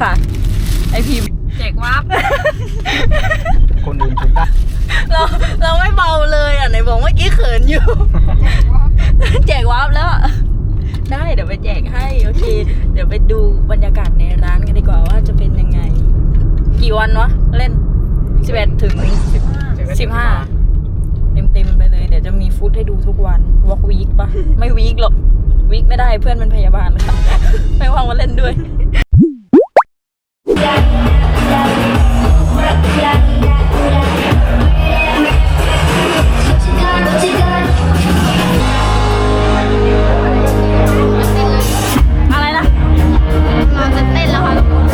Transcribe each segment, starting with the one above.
ค่ะ ไอพิมพ์เด็กวับ คนอื่นคุณได้เราเราไม่เบาเลยอะไหนบอกเมื่อกี้เขินอยู่ แจกวับแล้วได้เดี๋ยวไปแจกให้โอเค เดี๋ยวไปดูบรรยากาศในร้านกันดีกว่าว่าจะเป็นยังไง กี่วันวะเล่นสิบเอ็ดถึงสิบห้าเต็มเต็มไปเลย เดี๋ยวจะมีฟุตให้ดูทุกวันวอล์กวีคปะไม่วีคหรอกวีคไม่ได้เพื่อนเป็นพยาบาลค่ะ ไม่ว่างมาเล่นด้วย อะไรนะเราจะเต้นแล้วค่ะทุกคน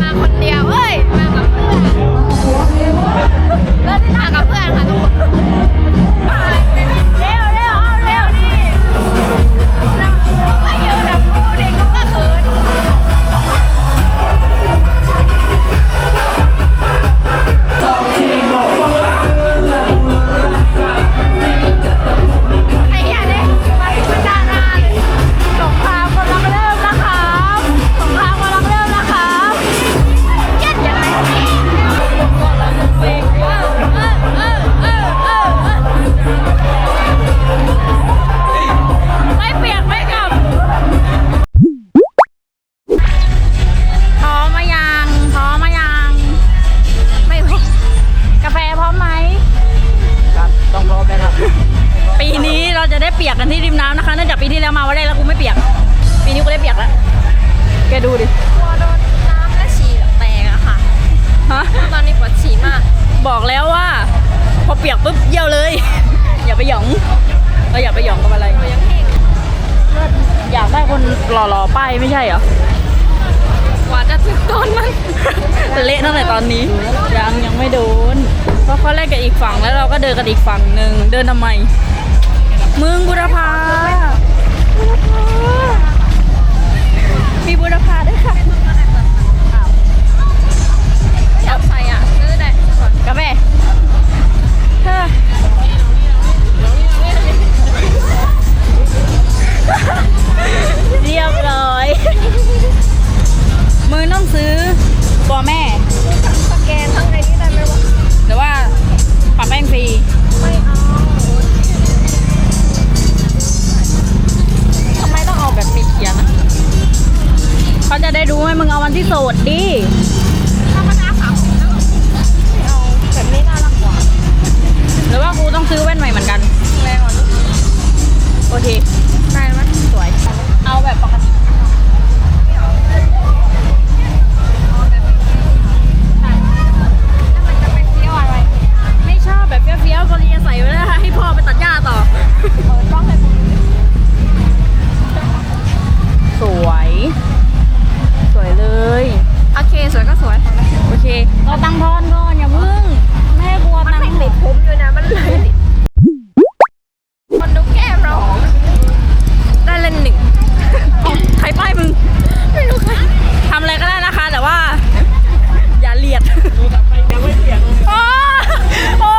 มาคนเดียวเอ้ย มากับเพื่อนเทางกับเพื่อนค่ะ ไปหยองเราอยากไปหยองกับอะไร อยากได้คนหล่อๆป้ายไม่ใช่เหรอ กว่าจะถึงตอนมัน เละตั้งแต่ตอนนี้ ยังยังไม่โดน เพราะเขาแลกกับอีกฝั่งแล้วเราก็เดินกันอีกฝั่งหนึ่งเดินทำไม มึงบุรพาบุรพา มีบุรพาด้วยค่ะอยากใส่อะซื้อได้กาแฟ เรียบร้อย มือต้องซื้อปอแม่ สแกนทั้งไนนี่ได้ไหมวะ หรือว่าปรับแป้งฟรี ไม่เอา ทำไมต้องเอาแบบมีเขียนอะเขาจะได้รู้ใหมมึงเอาวันที่สดดิ ธรรมดาขาวไม่เอา แบบนี้น่ารักกว่า หรือว่าครูต้องซื้อแว่นใหม่เหมือนกัน แรงกว่าโอเค แบบปกติแล้วมันจะเป็นเที่ยวอะไรไม่ชอบแบบเฟี้ยวๆก็เลยจะใส่ไว้แล้วให้พ่อไปตัดหญ้าต่อเปิดกล้องให้คุณสวย สวยเลย โอเค สวยก็สวย โอเค เราตังทอนก่อนอย่าพึ่งแม่กลัวมันตังไม่ติดผมด้วยนะ มันเลยติดคนดูแก้มเราได้เล่นหนึ่ง ใครป้ายมึงไม่รู้ใครทำอะไรก็ได้นะคะ แต่ว่า อย่าเลียดโอ้โอ้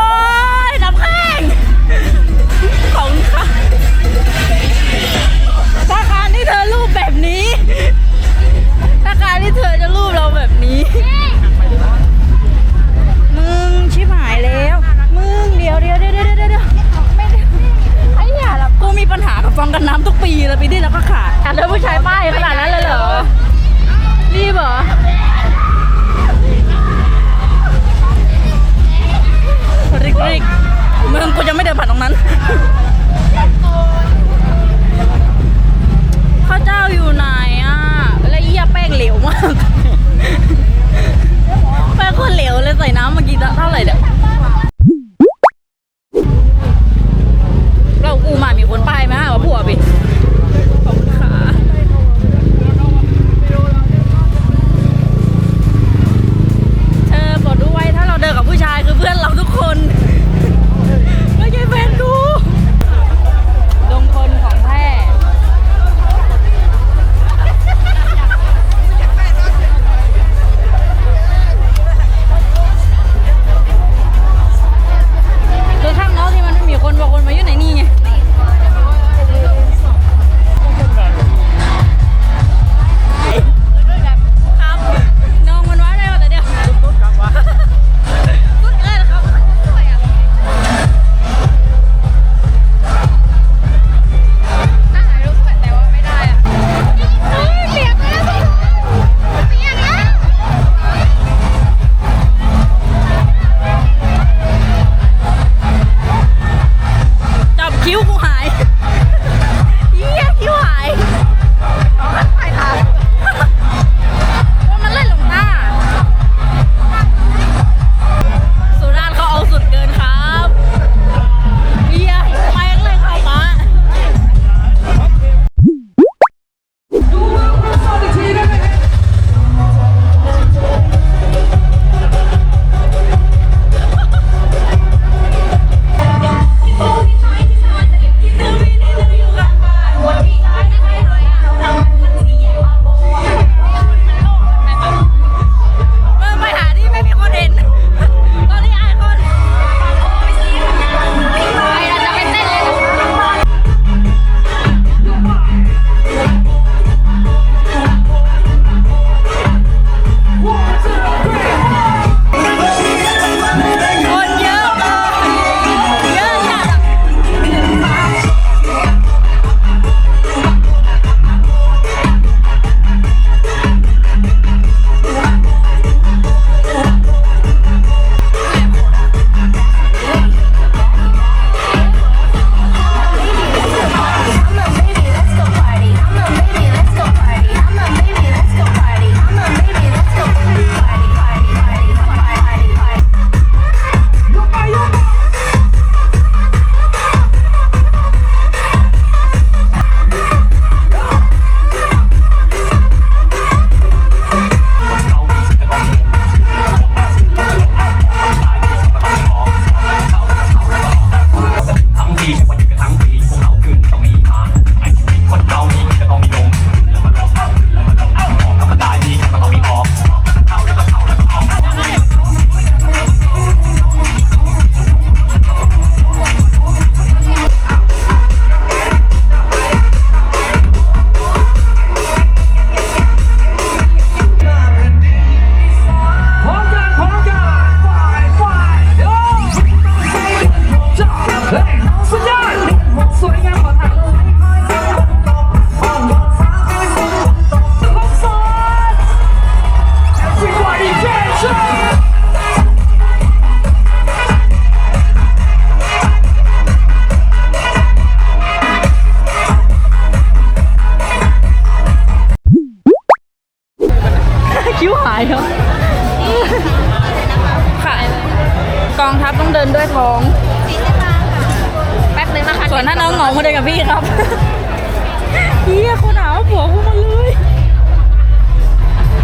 เฮียคนหาว่าผัวกูมาเลย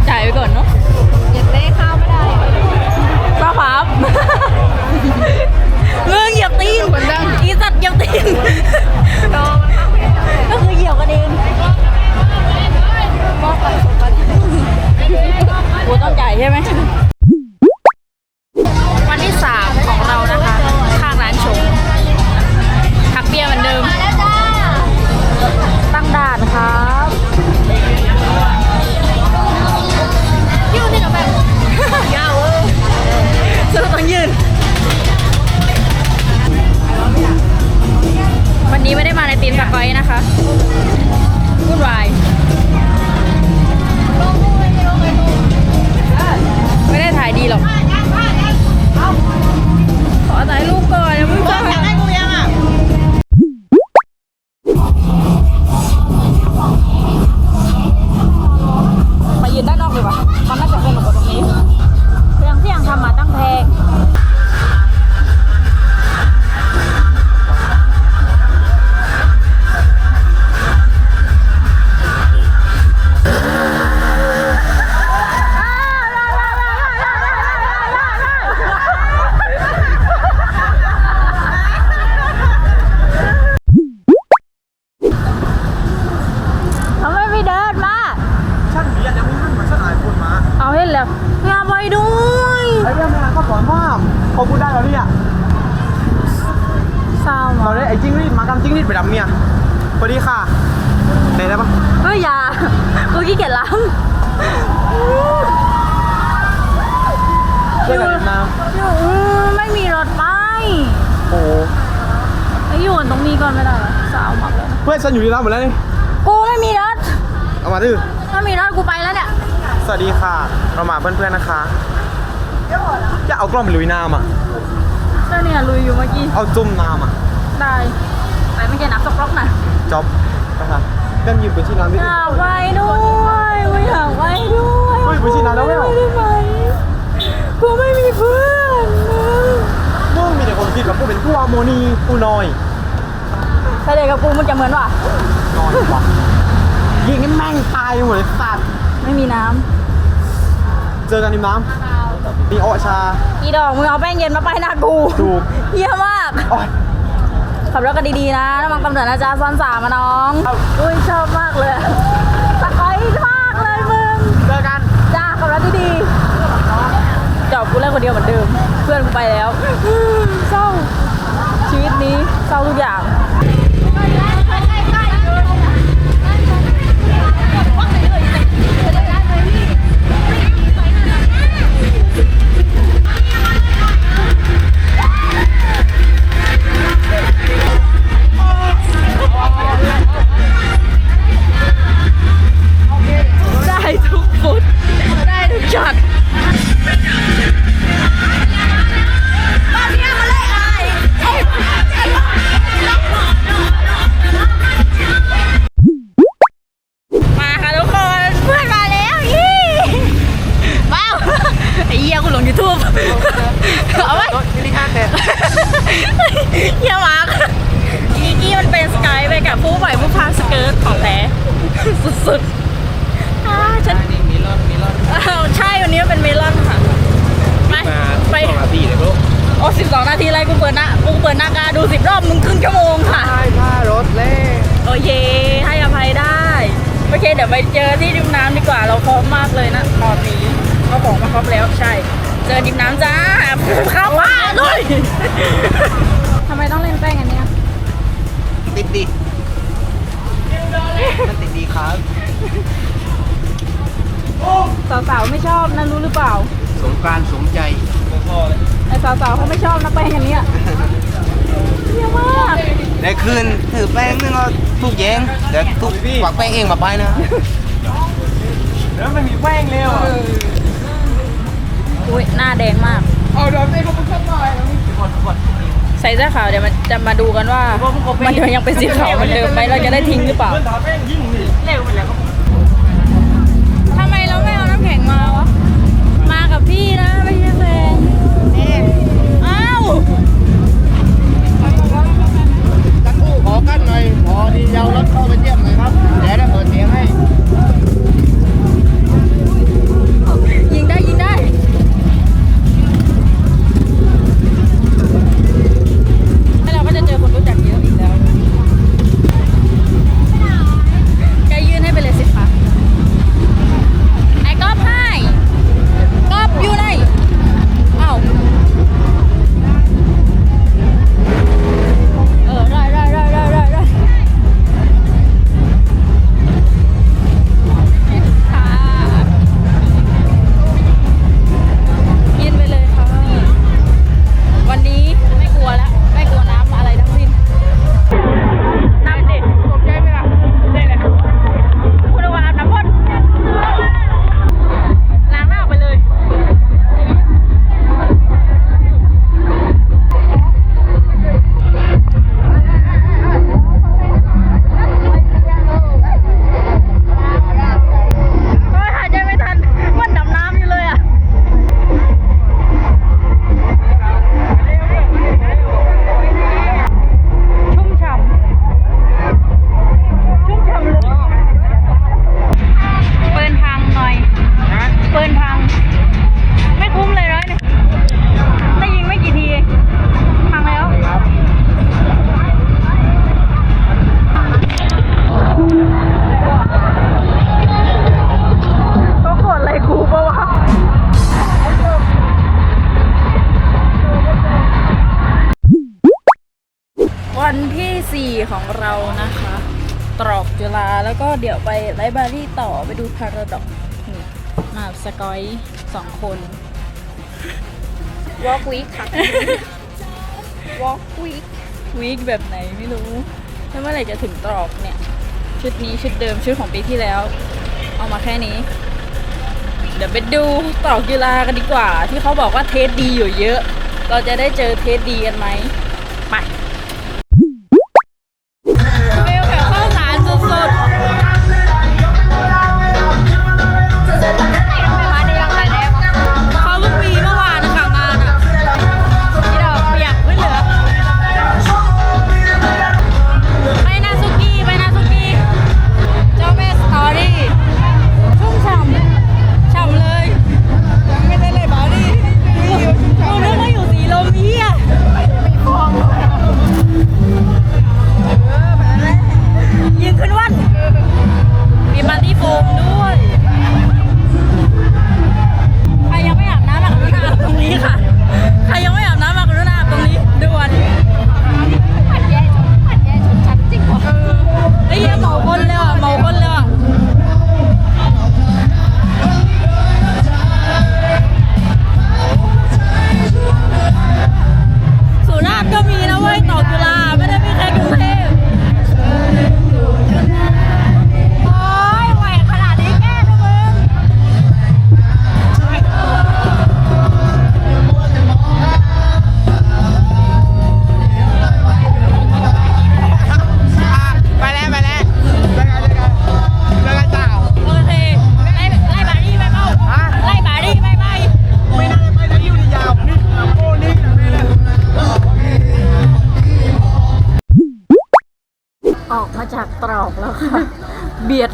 จ่ายไปก่อนเนาะเย็นเต้ข้าวไม่ได้ป้าครับมึงเหยียบตีนอีสัตว์เหยียบตีนโดมันข้าวไม่ได้ก็คือเหยียบกันเองบอกไปส่งไปกูต้องจ่ายใช่ไหมวันที่สามของเรานะคะ ข้างร้านชงทักเบียร์เหมือนเดิม นี้ไม่ได้มาในทีมสกอยนะคะวุ่นวายไม่ได้ถ่ายดีหรอก ล้างช่วยกันมาอืมไม่มีรถไปโอ้ไอ้อยู่กันตรงนี้ก่อนไม่ได้เหรอเศร้ามากเลยเพื่อนฉันอยู่ที่ร้านหมดแล้วนี่ กูไม่มีรถเอามาดื้อถ้ามีรถกูไปแล้วเนี่ยสวัสดีค่ะ เรามาเพื่อนๆนะคะอย่าเอากล้องไปลุยน้ำอะ เจ้าเนี่ยลุยอยู่เมื่อกี้เอาจุ่มน้ำอะ ได้ไปไม่แก่นับสกล็อกนะจ็อบนะคะ เพื่อนยืนบนที่นอนพี่อยากไปด้วยกูอยากไปด้วยเฮ้ยไปที่นอนแล้วไม่เหรอได้ไหมกูไม่มีเพื่อนมึงมึงมีแต่คนคิดว่ากูเป็นผู้อโมนีผู้น้อยถ้าเด็กกับกูมันจะเหมือนว่ะนอนวะยิงให้แม่งตายหมดเลยสัตว์ไม่มีน้เจอกันริมน้ำมีโอชาำอีดอกมึงเอาแป้งเย็นมาป้ายหน้ากูถูกเยี่ยมากโอ้ย ขับรถกันดีๆนะระวังกำเนิดนะจ๊ะซ้อนสามมาน้องครับอุ้ยชอบมากเลยสกอยมากเลยมึงเจอกันจ้าขับรถดีๆจอบกูเล่นคนเดียวเหมือนเดิม เพื่อนกูไปแล้วเศร้าชีวิตนี้เศร้าทุกอย่าง ได้ทุกช็อมาค่ะทุกคนเพื่อนมาแล้วยี่ว้าวไอ้เหี้ยกูหลงยูทูบเอาไว้รถมินิฮาร์ดเนี่ยเฮียมาร์คอีกี้มันเป็นสกายไปกับผู้ปล่อยผู้พาสเกิร์ตของแท้สุดๆอ่าฉัน มีรถมีรถ ใช่วันนี้มันเป็นเมลอนค่ะไปไปสองนาทีเลยลูกโอ้สิบสองนาทีอะไรกูเปิดหน้ากูเปิดหน้ากาดูสิบรอบมึงครึ่งชั่วโมงค่ะใช่ผ้ารถเล่โอเคให้อภัยได้โอเคเดี๋ยวไปเจอที่ริมน้ำดีกว่าเราพร้อมมากเลยนะตอนนี้เอาของมาครบแล้วใช่ เจอริมน้ำจ้าเข้ามาเลยทำไมต้องเล่นแป้งอันเนี้ยติดดีมันติดดีครับ สาวๆไม่ชอบนะรู้หรือเปล่า สงการสมใจพ่อเลยไอ้สาวๆเขาไม่ชอบนะแป้งอันเนี้ยเยี่ยมากได้คืนถือแป้งนึงก็ทุกแยงเดี๋ยวทุกกวักแป้งเองมาไปนะแล้วมันมีแป้งเร็วอุ้ยหน้าแดงมาก เอาดอกเต้ก็มึงเข้าไปใส่เสื้อขาวเดี๋ยวมันจะมาดูกันว่า มันยังเป็นสีขาวเหมือนเดิมไหมเราจะได้ทิ้งหรือเปล่าเพื่อนทาแป้งานหน่อยพอดีเยารถเข้าไปเยี่ยมหน่อยครับเดี๋ยวได้เปิดเสียงให้ ของเรานะคะ ตรอกจุฬาแล้วก็เดี๋ยวไปไลบรารีต่อไปดูพาราดอกนี่มาสกอยสองคนวอล์กวีคค่ะวอล์กวีควีคแบบไหนไม่รู้แล้วเมื่อไหร่จะถึงตรอกเนี่ย ชุดนี้ชุดเดิมชุดของปีที่แล้ว เอามาแค่นี้ เดี๋ยวไปดูตรอกจุฬากันดีกว่า ที่เขาบอกว่าเทสดีอยู่เยอะ เราจะได้เจอเทสดีกันไหม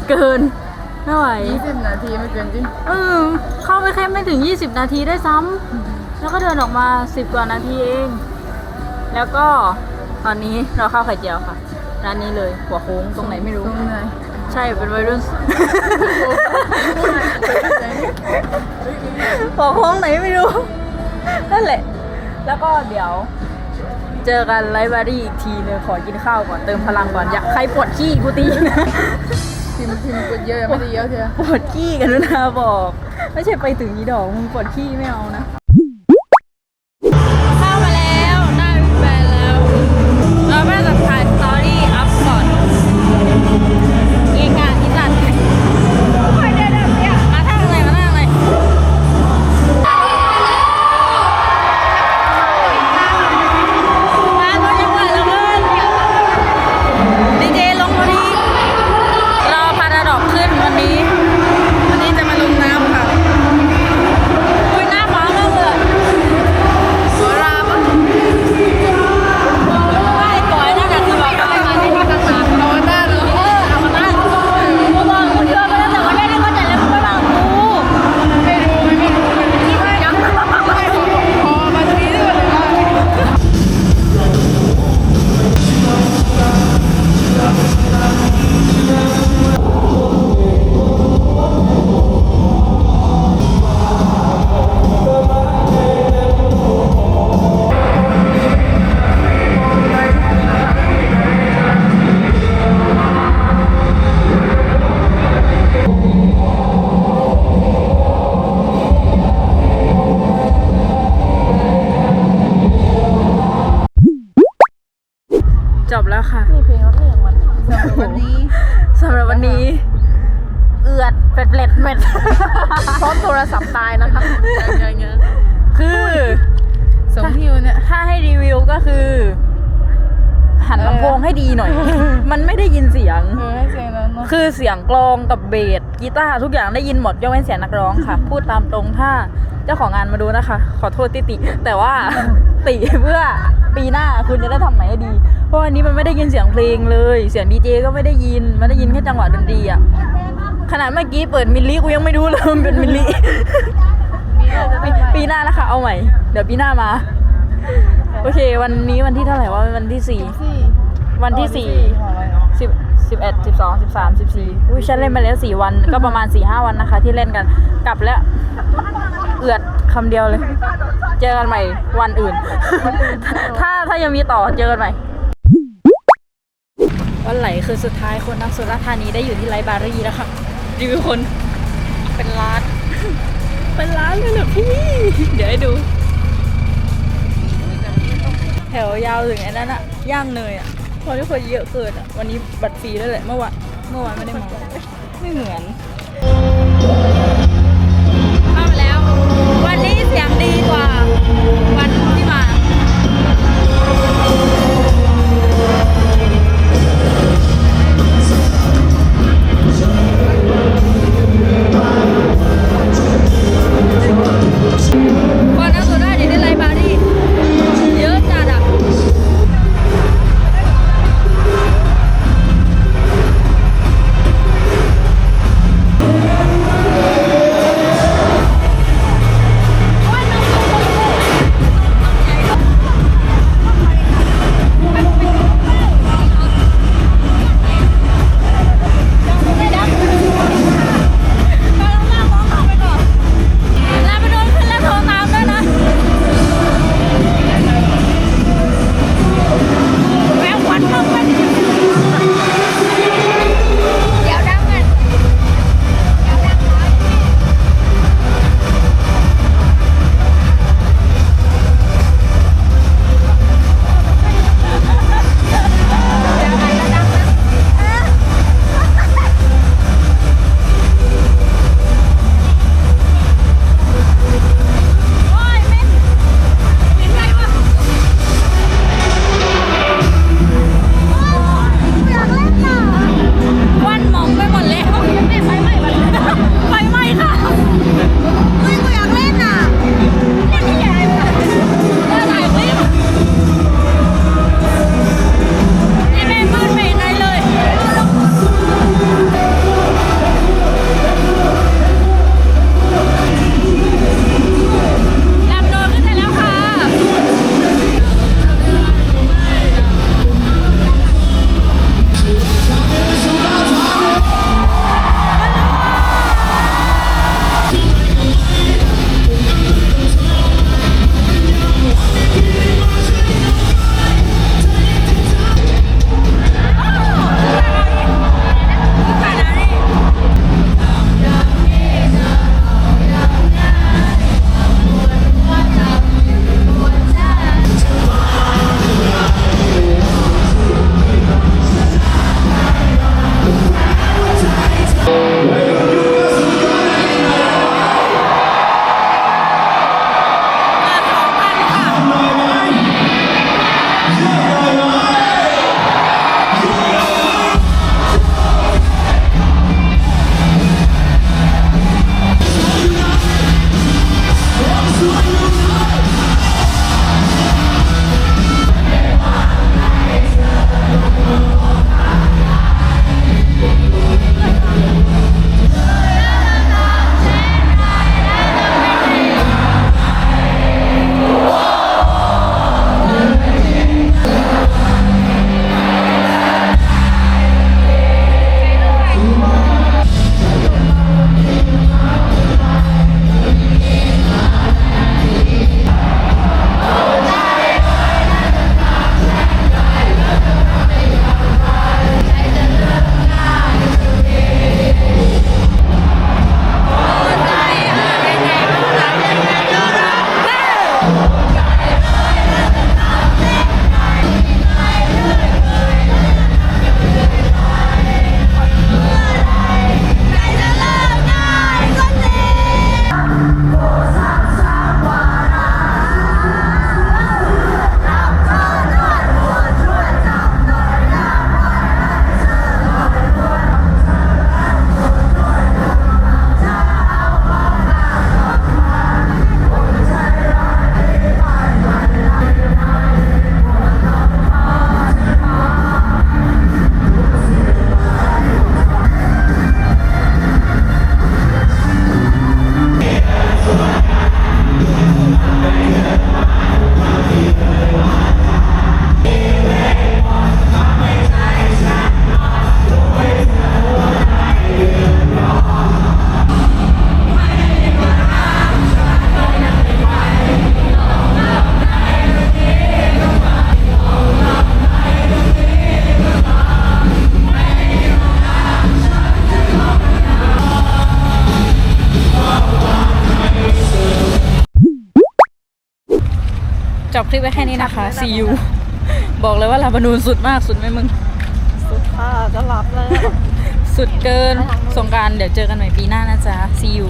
เบียดเกินไม่ไหว20นาทีไม่เกินจริงเออเข้าไปแค่ไม่ถึง 20 นาทีได้ซ้ำแล้วก็เดินออกมา 10 กว่านาทีเอง แล้วก็ตอนนี้เราข้าวไข่เจียวค่ะร้านนี้เลยหัวโค้งตรงไหนไม่รู้ใช่เป็นวัยรุ่น หัวโค้งไหนไม่รู้ นั่นแหละ แล้วก็เดี๋ยว เจอกันไลฟ์บารี่อีกทีนึงขอกินข้าวก่อนเติมพลังก่อนอยากใครปวดขี้กูตีนะ พิมพ์พิมพ์กดเยอะไม่ได้เยอะเถอปวดขี้กันนุนาบอก ไม่ใช่ไปถึงนี้ดอกมึงปวดขี้ไม่เอานะ ตายนะคะคือสมฮิวเนี่ยถ้าให้รีวิวก็คือ หันลำโพงให้ดีหน่อย มันไม่ได้ยินเสียงเออให้เสียงนั้นเนาะคือเสียงกลองกับเบสกีตาร์ทุกอย่างได้ยินหมดยกเว้นเสียงนักร้องค่ะ พูดตามตรงถ้าเจ้าของงานมาดูนะคะ ขอโทษติติ แต่ว่าติเพื่อปีหน้าคุณจะได้ทำใหม่ให้ดี เพราะวันนี้มันไม่ได้ยินเสียงเพลงเลย เสียงดีเจก็ไม่ได้ยิน มันได้ยินแค่จังหวะดนตรีอะ ขนาดเมื่อกี้เปิดมิลลิกูยังไม่รู้เลยมันเป็นมิลลิปีปีหน้านะคะ เอาใหม่ เดี๋ยวปีหน้ามา โอเค วันนี้วันที่เท่าไหร่วะวันที่สี่สี่วันที่สี่สิบสิบเอ็ดสิบสองสิบสามสิบสี่อุ้ยฉันเล่นมาแล้วสี่วัน ก็ประมาณสี่ห้าวันนะคะ ที่เล่นกัน กลับแล้ว เอือดคำเดียวเลย เจอกันใหม่วันอื่น ถ้าถ้ายังมีต่อเจอกันใหม่วันไหลคือสุดท้ายคนนักสุราษฎร์ธานีได้อยู่ที่ไลฟ์บารีแล้วค่ะ รีวิวคนเป็นล้าน เป็นล้านเลยเหรอพี่ เดี๋ยวให้ดู แถวยาวถึงไอ้นั้นอะย่างเนยอะเพราะที่คนเยอะเกินอะวันนี้บัตรฟรีด้วยแหละเมื่อวานเมื่อวานไม่ได้มาไม่เหมือนเข้าไปแล้ว วันนี้เสียงดีกว่าวันที่มาก่อน ลิปไว้แค่นี้นะคะ see you บอกเลยว่าลาบานูนสุดมากสุดไหมมึง สุดค่ะจะหลับเลย สุดเกินสงกรารเดี๋ยวเจอกันใหม่ปีหน้านะจ๊ะ see you